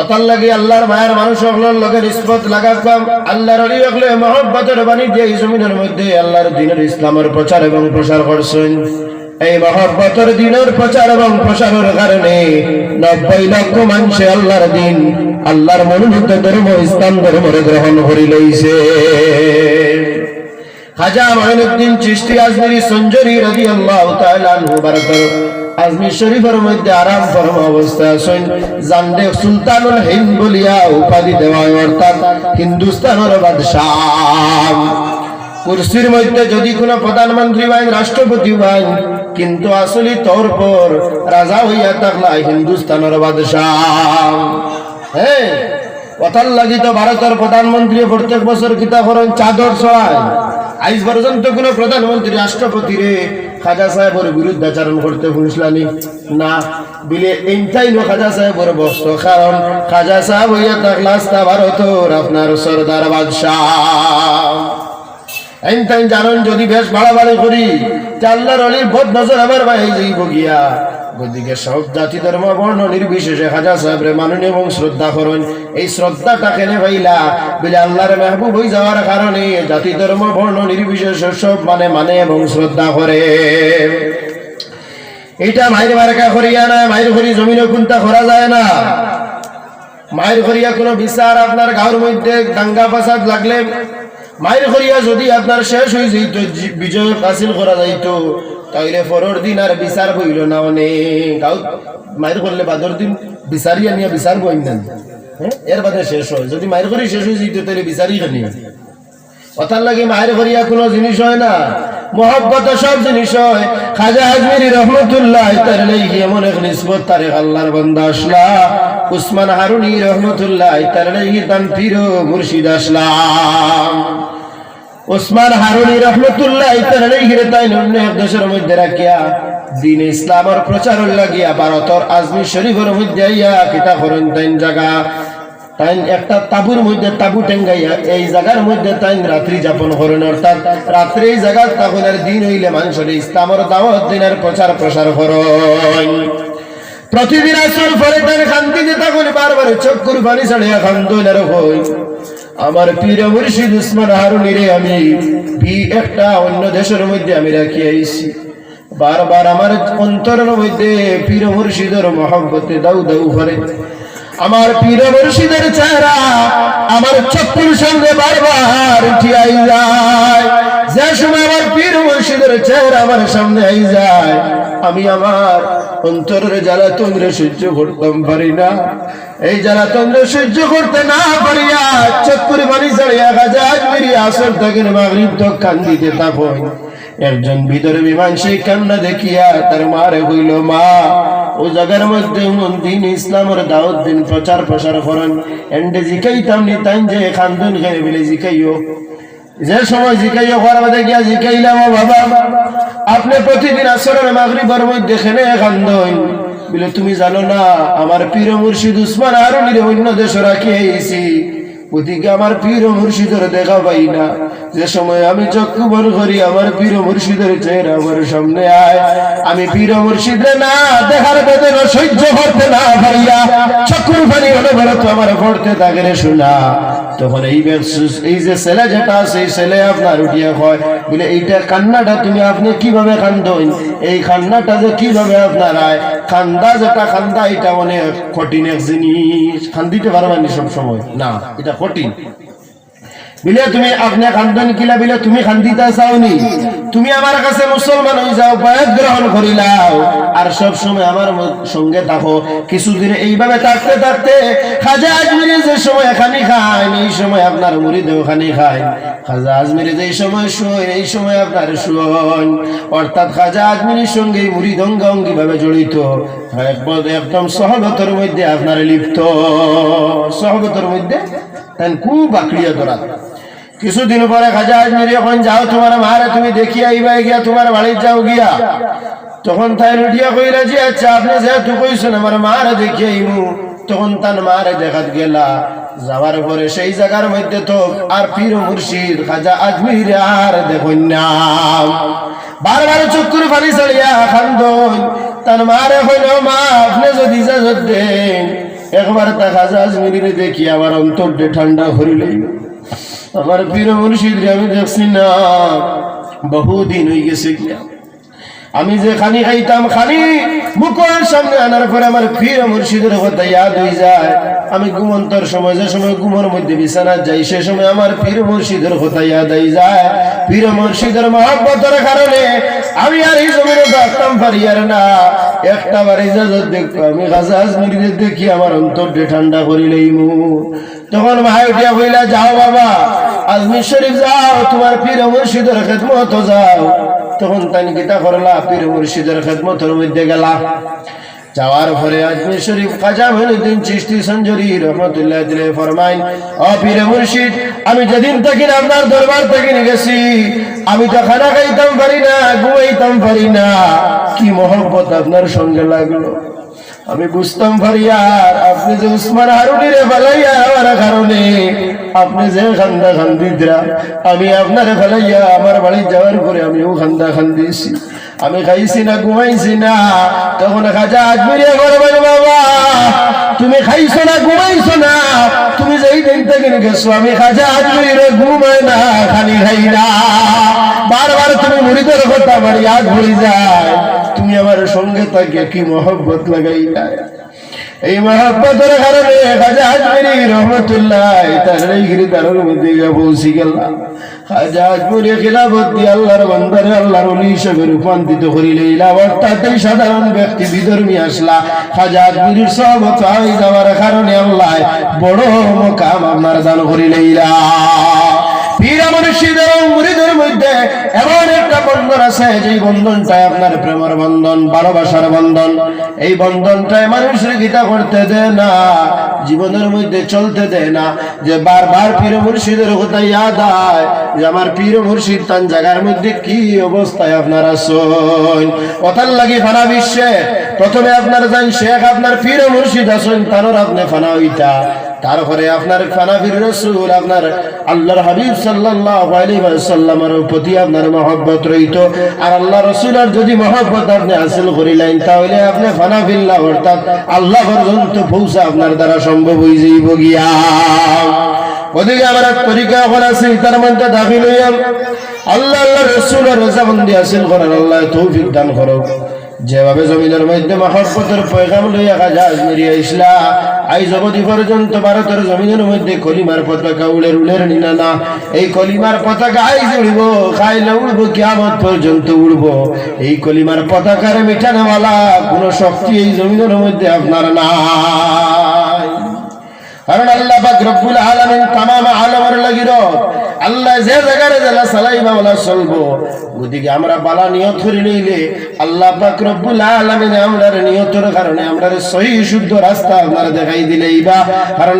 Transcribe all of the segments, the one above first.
অতার লাগে আল্লাহর মায়ের মানুষ হকলের লগে নিষ্পত লাগাতাম আল্লাহর অলি হকলে মহব্বতের বাণী দিয়ে জমিনের মধ্যে আল্লাহর দিনের ইসলামের প্রচার এবং প্রসার করছেন। এই মহব্বতের দিনের প্রচার এবং প্রসারের কারণে নব্বই লক্ষ মানুষে আল্লাহর দিন, আল্লাহর মনোনীত ধর্ম, ইসলাম ধর্মরে গ্রহণ করি লইছে। খাজা মঈনুদ্দিন চিশতি আজমিরি সঞ্জরি রাদিয়াল্লাহু তাআলা আনহু বারাকাত আজমির শরীফের মধ্যে আরাম ফরম অবস্থায় আছেন। জানদে সুলতানুল হিন্দ বলিয়া উপাধি দেওয়া অর্থাৎ হিন্দুস্তানের বাদশাহ। কুরসির মধ্যে যদি কোনো প্রধানমন্ত্রী বাইন রাষ্ট্রপতি বাইন কিন্তু আসলে তোর পর রাজা হইয়া থাকলা হিন্দুস্তানের বাদশাহ। হ্যাঁ কথার লাগি তো ভারতের প্রধানমন্ত্রী প্রত্যেক বছর কিতা করেন চাদর ছড়ায়। আইজ পর্যন্ত কোনো প্রধানমন্ত্রী, রাষ্ট্রপতি রে খাজা সাহেবের বিরুদ্ধাচারণ করতে শুনছিলানি। না, বিলে এইটাই নো খাজা সাহেবের বস্ত কারণ খাজা সাহেব হইয়া থাকলা আস্তা ভারতর আপনার সর্দার বাদশাহ। এইটাই জানেন যদি বেশ বাড়াবাড়ি করি, চাল্লার অলির বোধ নজর আবার বাই যাইব গিয়া গদিকে সব জাতি ধর্ম বর্ণ নির্বিশেষে খাজা সাহেবরে মানুন এবং শ্রদ্ধা করেন। এই শ্রদ্ধাটা কেনে ভাইলা? বলে আল্লাহর মেহবুব হয়ে যাওয়ার কারণে জাতি ধর্ম বর্ণ নির্বিশেষে সব মানে মানে এবং শ্রদ্ধা করে। এটা মায়ের বারকা করিয়া না মায়ের করি জমিনে কোনটা করা যায় না। মায়ের করিয়া কোনো বিচার আপনার গাঁর মধ্যে দাঙ্গা ফাসাদ লাগলে, মায়ের করিয়া যদি আপনার শেষ হয়ে যেত বিজয় হাসিল করা যাইত, তাইলে পরের দিন আর বিচার বইল না অনেক। মায়ের করলে বাদর দিন বিচারি আনিয়া বিচার বইন না। হ্যাঁ? এর বাদে শেষ হয়। যদি মায়ের করি শেষ হয়ে যেত তাহলে বিচারি খানি কথার লাগে মায়ের করিয়া কোনো জিনিস হয় না। মহব্বত সব জিনিস হয়। খাজা আজমিরি রহমতুল্লাহ তার লাগি এমন এক নিসবত তারে আল্লাহর বান্দা আসলা। উসমান হারুনি রহমতুল্লাহ তার লাগি তান পীর মুর্শিদ আসলাম ওসমান হারুনি রহমতুল্লাহ তার লাগি তাই অন্য এক দেশের মধ্যে রাখিয়া, দিন ইসলামের প্রচার লাগিয়া ভারতর আজমির শরীফের মধ্যে আইয়া কিতা করেন তাইন জায়গা তাই একটা তাবুর মধ্যে তাবু টেঙ্গাইয়া, এই জায়গার মধ্যে তাই রাত্রি যাপন করেন, অর্থাৎ রাত্রে এই জায়গার তখনের দিন হইলে মানুষের ইসলামের দাওয়াত দিনের প্রচার প্রসার করেন। প্রতিদিন আসর পরে তার শান্তিতে তখন বারবার চক্কুর পানি ছাড়িয়া খান্দনের হই। আমার পীর মুর্শিদ উসমান হারুনি রে আমি ভি একটা অন্য দেশের মধ্যে আমি রাখি আইছি। বারবার আমার অন্তরের মধ্যে পীর মুর্শিদের মহব্বতে দাউ দাউ করে। আমার পীর মুর্শিদের চেহারা আমার চক্ষুর সঙ্গে বারবার উঠিয়াই যায়। যে সময় আমার পীর মুর্শিদের চেহারা আমার সামনে আই যায়, আমি আমার অন্তরের জ্বালা তোমরা সহ্য করতাম পারি না। এই জ্বালা তোমরা সহ্য করতে না পারিয়া চক্কুর বাড়ি চাড়িয়া গাজা আজমিরি আসর থাকেন মাগরিব তো কান্দিতে থাকো একজন ভিতরে সেই কান্না দেখিয়া তার মারে হইল মা। ও জায়গার মধ্যে দিন ইসলামের দাওয়াত দিন প্রচার প্রসার করেন। এন্ডে জিকাইতাম নি তাই যে খান্দুন খেয়ে বলে জিকাইও। যে সময় জিকাইও করার মধ্যে গিয়া জিকাইলাম বাবা। আপনি প্রতিদিন আসরের মাগরিবের মধ্যে খেলে খান্দুন। বলে, তুমি জানো না, আমার পীর মুর্শিদ উসমান নিরে অন্য দেশ রাখি আইছি ওদিকে আমার পীর মুর্শিদের দেখা পাই না। যে সময় আমি চক্ষু বন করি, আমার পীর মুর্শিদের চেহারা আমার সামনে আয়। আমি পীর মুর্শিদে না, দেখার বেদনা সহ্য করতে না ভাইয়া চক্ষুর হলে বলে আমার পড়তে রে শোনা তখন এই এই যে ছেলে যেটা আছে এই ছেলে আপনার উঠিয়ে হয় বলে এইটা কান্নাটা তুমি আপনি কীভাবে কান্দইন? এই কান্নাটা যে কীভাবে আপনার আয়? কান্দা যেটা কান্দা এটা মানে কঠিন এক জিনিস। কান্দিতে পারবেনি সব সময় না। এটা কঠিন। বিলে, তুমি আপনি খান্দন কিলা বিলে, তুমি খান্দিতা চাওনি। তুমি আমার কাছে মুসলমান হয়ে যাও, বায়াত গ্রহণ করিলাও আর সব সময় আমার সঙ্গে থাকো। কিছুদিন এইভাবে থাকতে থাকতে খাজা আজমিরে যে সময় খানি খায়, এই সময় আপনার মুড়িদেও খানি খায়। খাজা আজমিরে যে সময় শোয়, এই সময় আপনার শোয়। অর্থাৎ খাজা আজমিরের সঙ্গে মুড়িদ অঙ্গাঙ্গি ভাবে জড়িত একদম সহগতর মধ্যে আপনার লিপ্ত। সহগতর মধ্যে খুব আঁকড়িয়া ধরা কিছুদিন পরে খাজা আজমির এখন যাও তোমার মারে তুমি দেখি আইবা গিয়া, তোমার বাড়ির যাও গিয়া। তখন তাই উঠিয়া কইরা যে আচ্ছা আপনি যেহেতু কইছেন, আমার মারে দেখি আইমু। তখন তার মারে দেখাত গেলা। যাওয়ার পরে সেই জায়গার মধ্যে তো আর পীর মুর্শিদ, খাজা আজমির আর দেখুন না। বারবার চক্কুর পানি ছাড়িয়া খান্দন। তার মারে হইল মা, আপনি যদি ইজাজত দেন একবার খাজা আজমিরিরে দেখি আমার অন্তরটা ঠান্ডা করিলে আমার পীর মুর্শিদ আমি দেখছি না। বহুদিন হয়ে গেছে গিয়া। আমি যে খানি খাইতাম খানি মুখের সামনে আনার পরে আমার পীর মুর্শিদের কথা ইয়াদ হয়ে যায়। আমি ঘুমন্তর সময়, যে সময় ঘুমের মধ্যে বিছানা যাই, সে সময় আমার পীর মুর্শিদের কথা ইয়াদ হয়ে যায়। পীর মুর্শিদের মহাব্বতের কারণে আমি আর এই জমিনে থাকতাম পারি আর না। একটা বার ইজাজত দেখতো আমি গাজা আজমিরিদের দেখি আমার অন্তরটা ঠান্ডা করিলেই মু। তখন ভাই উঠিয়া বইলা যাও বাবা, আজমির শরীফ যাও, তোমার পীর মুর্শিদের খেদমত যাও। তখন তাই গীতা করলা, পীর মুর্শিদের খেদমতের মধ্যে গেলা। যাওয়ার পরে আজমির শরীফ কাজা মহিনুদ্দিন চিস্তি সঞ্জরি রহমতুল্লাহ দিলে ফরমাইন ও পীর মুর্শিদ, আমি যেদিন থেকে আপনার দরবার থেকে গেছি আমি তো খানা খাইতাম পারি না ঘুমাইতাম পারি না। কি মহব্বত আপনার সঙ্গে লাগল? আমি বুঝতাম ফারিয়ার আপনি যে উসমান হারুনিরে ফেলাইয়া আমার কারণে, আপনি যে খান্দা খান্দিদ্রা আমি আপনারে ফেলাইয়া আমার বাড়ি যাওয়ার পরে আমিও খান্দা খান্দিছি আমি খাইছি না, ঘুমাইছি না, তখন খাজা আজমিরিয়া করবেন বাবা, তুমি খাইছো না, ঘুমাইছো না, তুমি যেই দিন থেকে গেছো, আমি খাজা আজমিরে ঘুমাই না, খানি খাই না। বারবার তুমি মুড়িদের কথা আমার ইয়াদ ভরে যায়। তুমি আমার সঙ্গে থাকে কি মহব্বত লাগাইলা এই মহব্বতের কারণে খাজা আজমিরি রহমতুল্লাহ তার গিরিদারের মধ্যে পৌঁছি গেলাম। সাধারণ ব্যক্তি বিধর্মী আসলা। আল্লাহ বড় মকাম আপনার দান করিলে জীবনের মধ্যে চলতে দেয় না। যে বারবার পীর মুর্শিদের কথা ইয়াদ হয় যে আমার পীর মুর্শিদ তান জায়গার মধ্যে কি অবস্থায় আপনার আসন কথার লাগি ফানা বিশ্বে, প্রথমে আপনার যান শেখ, আপনার পীর মুর্শিদ আসন তারও আপনি ফানা হইতা তারপরে আপনার ফানাফির রসুল, আপনার আল্লাহর হাবিব ওয়াসাল্লামের প্রতি আপনার মহব্বত রইতো। আর আল্লাহ রসুলের যদি মহব্বত আপনি হাসিল করিলেন, তাহলে আপনি ফানাফিল্লাহ অর্থাৎ আল্লাহ পর্যন্ত পৌঁছা আপনার দ্বারা সম্ভব হয়ে যাইব গিয়া। ওদিকে আমার এক তরিকা এখন আছে, তার মধ্যে দাখিল হইয়াম আল্লাহ আল্লাহ রসুলের রজাবন্দি হাসিল করার আল্লাহ তৌফিক দান করো যেভাবে জমিনের মধ্যে মহব্বতের পয়গাম লইয়া কাজা আজমিরিয়া ইসলা আই জগতি পর্যন্ত ভারতের জমিনের মধ্যে কলিমার পতাকা উড়ে উড়ের নিনা না এই কলিমার পতাকা আইজ উড়ব খাইলে উড়বো, কিয়ামত পর্যন্ত উড়বো। এই কলিমার পতাকার মিঠানেওয়ালা কোন শক্তি এই জমিনের মধ্যে আপনার নাই। কারণ আল্লাহ পাক রব্বুল আলামিন তামাম আলমের লাগির আল্লাহ যে জায়গায় জেলা সালাইবা বলা চলবো গতিকে আমরা বালা নিয়ত করে নিলে আল্লাহ আমরার নিয়তের কারণে আমরার সহি শুদ্ধ রাস্তা আপনারা দেখাই দিলে বা কারণ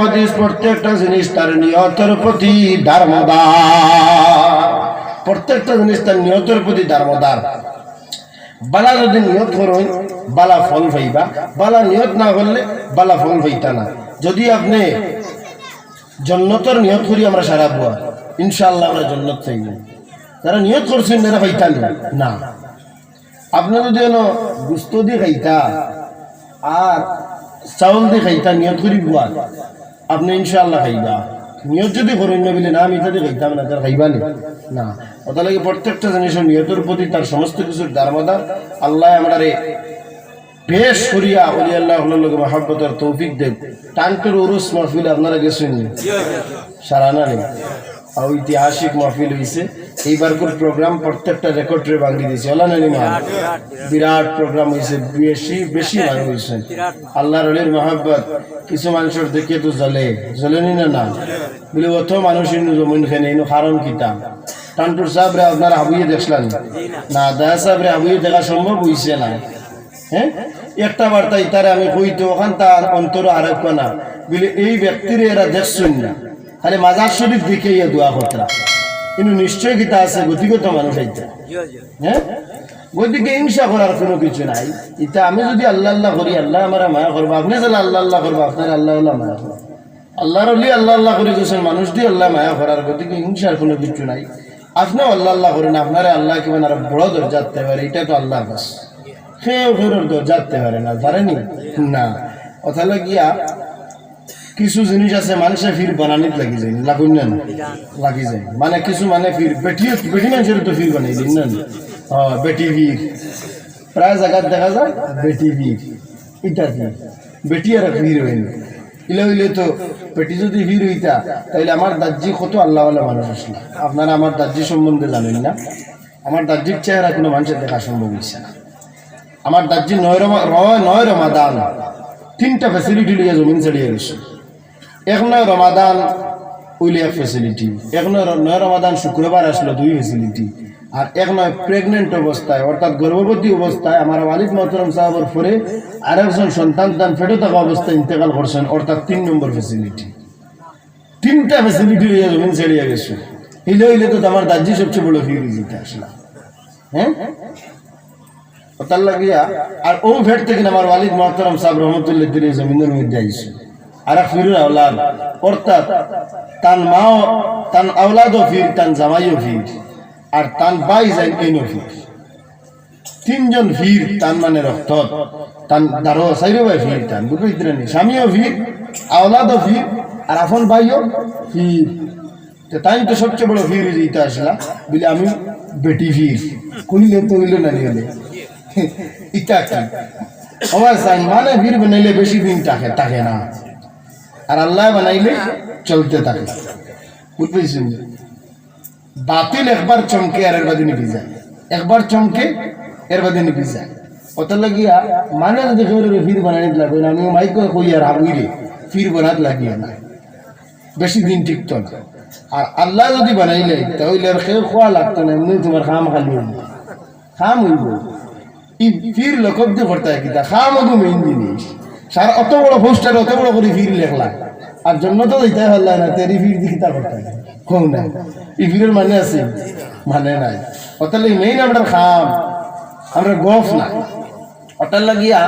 হদিস, প্রত্যেকটা জিনিস তার নিয়তের প্রতি প্রত্যেকটা জিনিস তার নিয়তের প্রতি দারমদার। বালা যদি নিয়ত করুন বালা ফল পাইবা বালা নিয়ত না করলে বালা ফল পাইতা না। যদি আপনি জন্নতর নিয়ত করি আমরা সারা বুয়া ইনশাআল্লাহ আমরা জন্নত চাইব যারা নিয়ত করছেন তারা পাইতা না। আপনি যদি এনো গুস্ত দিয়ে খাইতা আর চাউল দিয়ে খাইতা, নিয়ত করি বুয়া। আপনি ইনশাআল্লাহ খাইবা। নিয়ত যদি করেন না বলে, না আমি তাদের খাইতাম না তার খাইবা নি। না। ওটা লাগে প্রত্যেকটা জিনিসের নিয়তের প্রতি তার সমস্ত কিছুর দারমাদার। আল্লাহ আমরা বেশ করিয়া অলি আল্লাহ লোক মহাব্বতের তৌফিক দেব টানটোর উরুস মাহফিল আপনারা গেছেন? সারা না নেই। ঐতিহাসিক মাহফিল হয়েছে এইবার করে প্রোগ্রাম প্রত্যেকটা রেকর্ডে ভাঙি দিয়েছে। ওলা নানি মা? বিরাট প্রোগ্রাম হয়েছে বেশি বেশি মানুষ হয়েছে আল্লাহর অলির মহাব্বত। কিছু মানুষের দেখে তো জ্বলে। জ্বলেনি না না বলে, অত মানুষ ইনু জমিন খেনে ইনু কারণ কিতা? টানটুর সাহেবরে আপনার আবুয়ে দেখলেন না দয়া সাহেবরে আবুয়ে দেখা সম্ভব হয়েছে না। হ্যাঁ? একটা বার্তা ইতারে আমি কইতো, ওখান তার অন্তর আরেক না। বলে, এই ব্যক্তির এরা দেখছেন না। খালি মাজার শরীফ দিকে ইয়ে দোয়া করতরা। কিন্তু নিশ্চয় গীতা আছে, গতিগত মানুষ হ্যাঁ? গতিকে হিংসা করার কোনো কিছু নাই। এটা আমি যদি আল্লাহ আল্লাহ করি, আল্লাহ আমার মায়া করব। আপনি যদি আল্লাহ আল্লাহ করব, আপনার আল্লাহ আল্লাহ মায়া করব। আল্লাহর অলি আল্লাহ আল্লাহ করে গেছেন, মানুষ দিয়ে আল্লাহ মায়া করার গতিকে হিংসার কোনো কিছু নাই। আপনিও আল্লাহ আল্লাহ করেন, আপনারা আল্লাহ কি মানে আরও বড় দরজাতে পারে এটা তো আল্লাহ বাস। দরজাতে পারে না পারেনি না। অথালে গিয়া, কিছু জিনিস আছে, মানুষে ফির বানানিত লাগি যায়, লাগুন না। লাগি যায়। মানে কিছু মানে ফির, বেটি বেটি মানুষের তো ফির বানাই দিন না। বেটি ফির প্রায় জায়গায় দেখা যায়, বেটি ইটা কি? বেটি আর ফির হইল। ইলে হইলে তো বেটি যদি ফির হইতা তাহলে আমার দার্জি কত আল্লাহ আল্লাহ মানুষ আসলে। আপনারা আমার দার্জি সম্বন্ধে জানেন না। আমার দার্জির চেহারা কোনো মানুষের দেখা সম্ভব হয়েছে না। আমার দার্জি নয় নয় রমাদান। তিনটা ফ্যাসিলিটি লিয়ে জমিন ছাড়িয়ে গেছে। এক নয় রমাদান উইলি এক ফ্যাসিলিটি এক নয় নয় রমাদান শুক্রবার আসলো দুই ফ্যাসিলিটি আর এক নয় প্রেগনেন্ট অবস্থায়, অর্থাৎ গর্ভবতী অবস্থায় আমার ওয়ালিদ মহতরম সাহাবর পরে আর একজন সন্তান দান ফেটে থাকা অবস্থায় ইন্তেকাল করছেন, অর্থাৎ তিন নম্বর ফ্যাসিলিটি তিনটা ফ্যাসিলিটি লিয়ে জমিন ছাড়িয়ে গেছে। হিলে হইলে তো আমার দার্জি সবচেয়ে বড় ফিরে যেতে আসলাম। হ্যাঁ? তার লাগিয়া আর ও ভেট থেকে আমার ওয়ালিদ মহতরম সাহেব রহমতুল্লাহ দিন এই জমিনের মধ্যে আইসে আর ফিরুর আওলাদ, অর্থাৎ তান মাও, তান আওলাদও ফির, তান জামাইও ফির, আর তান বাই যাই এইনও ফির। তিনজন ফির, তান মানে রক্ত তান দারো সাইরো ভাই ফির, তান বুঝতে পারতেন স্বামীও ফির, আওলাদও ফির, আর আপন ভাইও ফির। তাই তো সবচেয়ে বড় ফির যেতে আসলা, বলে আমি বেটি ফির। কইলে তো না নিলে সাইন মানে বেশি দিন থাকে না। আর আল্লাহ চলতে একবার চমকে আর একবার দিনে ভিজায় একবার চমকে এর বাদে নিবি যায় অত লাগিয়া মানে যদি ফির বানাই লাগবে না আমি মাইক কই আর হাবুই রে বানাত লাগিয়া না বেশি দিন টিকত না। আর আল্লাহ যদি বানাইলে, তাহলে আর কেউ খোয়া লাগতো না, এমনি তোমার খাম খালি খাম হইব। ই ফির করতে হয় কিতা খাম হইব মেইন জিনিস। সারা অত বড় পোস্টার অত বড় করে ফির লেখলা। আর জন্য তো দিতে পারলা না তেরি ফির দিয়ে কিতা করতে হয় কৌ না ই ফিরের মানে আছে মানে নাই। অতালে মেইন আমরা খাম আমরা গফ না। ওটার লাগিয়া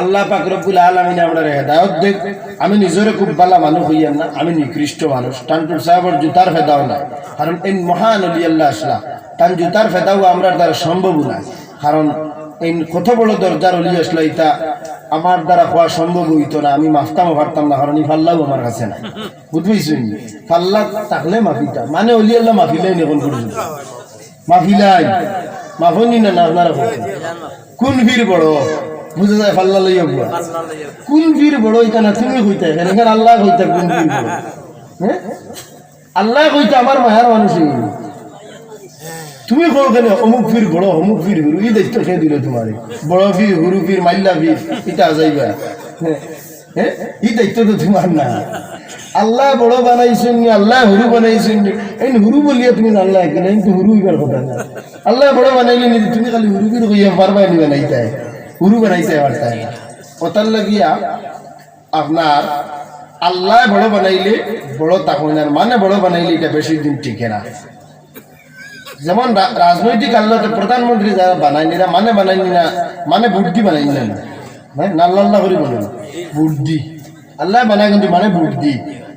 আল্লাহ পাক রব্বুল আলামিন আমরা হেদায়ত দেখ আমি নিজরে খুব ভালো মানুষ হইয়াম না, আমি নিকৃষ্ট মানুষ টানটুর সাহেবের জুতার ফেদাও না কারণ এই মহান অলি আল্লাহ আসলা তান জুতার ফেদাও আমরা দ্বারা সম্ভব না কারণ এই কত বড় দরজার অলি আসলা ইটা আমার দ্বারা হওয়া সম্ভব হইতো না, আমি মাফতামও পারতাম না, কারণ ফাল্লাও আমার কাছে না? বুঝতেছি ফাল্লা থাকলে মাফিটা মানে অলি আল্লাহ মাফিলাই এখন পর্যন্ত মাফিলাই মাফনি না না আপনারা। কোন বীর বড়? বুঝে যায় ফাল্লা লইয়া কোন বীর বড়? এখানে তুমি হইতে এখানে আল্লাহ হইতে কোন বীর বড়। হ্যাঁ? আল্লাহ হইতে আমার মায়ের মানুষই তুমি কো কেন? অমুক ফির বড়, অমুক ফির হুরু এই দায়িত্ব খেয়ে দিল তোমার। বড় ফির হুরু ফির মাল্লা ফির এটা যাইবা হ্যাঁ? এই দায়িত্ব তো তোমার না। আল্লাহ বড় বানাইছেন নি, আল্লাহ হুরু বানাইছেন নি। এই হুরু বলিয়া তুমি আল্লাহ কেন কিন্তু হুরু হইবার কথা না। আল্লাহ বড় বানাইলে নি, তুমি খালি হুরু ফির কইয়া পারবা নি বানাইতে হুরু বানাইতে পারতা না ওতার লাগিয়া আপনার আল্লাহ বড় বানাইলে বড় তাকন মানে বড় বানাইলে এটা বেশি দিন টিকে না। যেমন রাজনৈতিক আল্লাহ প্রধানমন্ত্রী যারা বানায়নি না মানে বানায়নি না মানে বুদ্ধি বানাইনি না? হ্যাঁ নাল্লাল্লাহ করে বলেন। বুদ্ধি। আল্লাহ বানায় কিন্তু মানে বুদ্ধি।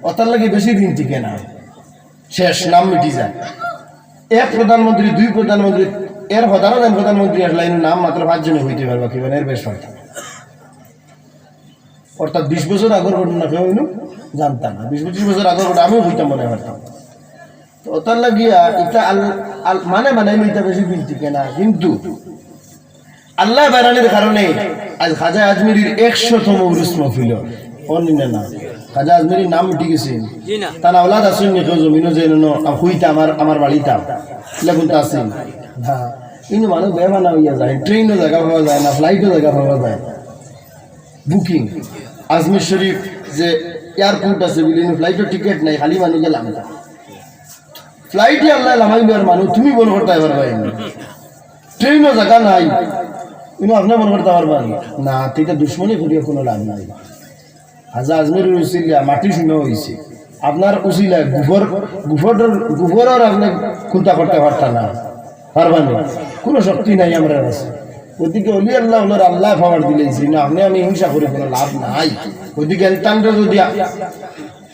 অতার লাগে বেশি দিন টিকে না। শেষ, নাম মিটি যায়। এক প্রধানমন্ত্রী, দুই প্রধানমন্ত্রী, এর সাধারণ এক প্রধানমন্ত্রী এর নাম মাত্র পাঁচজনে হইতে পারবা, কি মানে এর বেশ অর্থাৎ বিশ বছর আগের ঘটনা কেউ জানতাম না। বিশ পঁচিশ বছর আগের ঘটনা, আমিও হইতাম মনে পারতাম তো ওটার লাগিয়া এটা আল- মানে বানাইলে এটা বেশি দিন টিকে না কিন্তু আল্লাহ বানানোর কারণে আজ খাজা আজমিরির একশোতম উরুস মফিল অনিনা না খাজা আজমিরির নাম উঠে গেছে। তার আওলাদ আসেন নি কেউ জমিনও যে হইতা আমার আমার বাড়িটা। আসেন হ্যাঁ কিন্তু মানুষ বেমানা হইয়া যায় ট্রেনও জায়গা পাওয়া যায় না ফ্লাইটও জায়গা পাওয়া যায়। বুকিং আজমির শরীফ যে এয়ারপোর্ট আছে বলি ফ্লাইটের টিকিট নাই খালি মানুষ গেলাম না ফ্লাইটে আল্লাহ লামাইল আর মানুষ, তুমি মনে করতে পারবা ট্রেনও জায়গা নাই। কিন্তু আপনি মনে করতে পারবেন না এটা দুশ্মনী করিয়া কোনো লাভ নাই। হাজা আজমের উচিলা মাটি শূন্য হয়েছে আপনার উচিলা গুফর গুফরের গুফরের আপনি খুঁতা করতে পারতা না। পারবেন না। কোনো শক্তি নাই আমরা কাছে। ওদিকে অলি আল্লাহ হলোর আল্লাহ পাওয়ার দিলেছি না আপনি আমি হিংসা করে কোনো লাভ নাই। ওদিকে এলতানটা যদি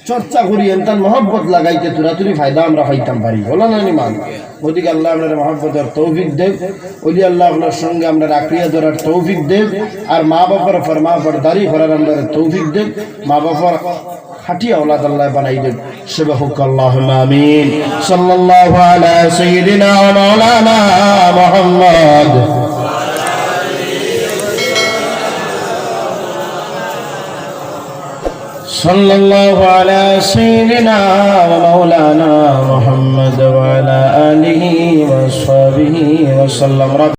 চর্চা করি এনতান মহব্বত লাগাইতে তোরা তুরি ফায়দা আমরা পাইতাম পারি। বলো না নি মান ওদিকে আল্লাহ আপনার মহব্বতের তৌফিক দেব। ওলি আল্লাহ আপনার সঙ্গে আমরা আক্রিয়া ধরার তৌফিক দেব। আর মা বাবার ফরমা বরদারি করার আমরা তৌফিক দেব। মা বাবার খাটিয়া ওলাদ আল্লাহ বানাই দেব। সেবা হুক আল্লাহ আমিন। সাল্লাল্লাহু আলা সাইয়্যিদিনা ওয়া মাওলানা মুহাম্মদ। صلى الله على سيدنا ومولانا محمد وعلى آله وصحبه وسلم.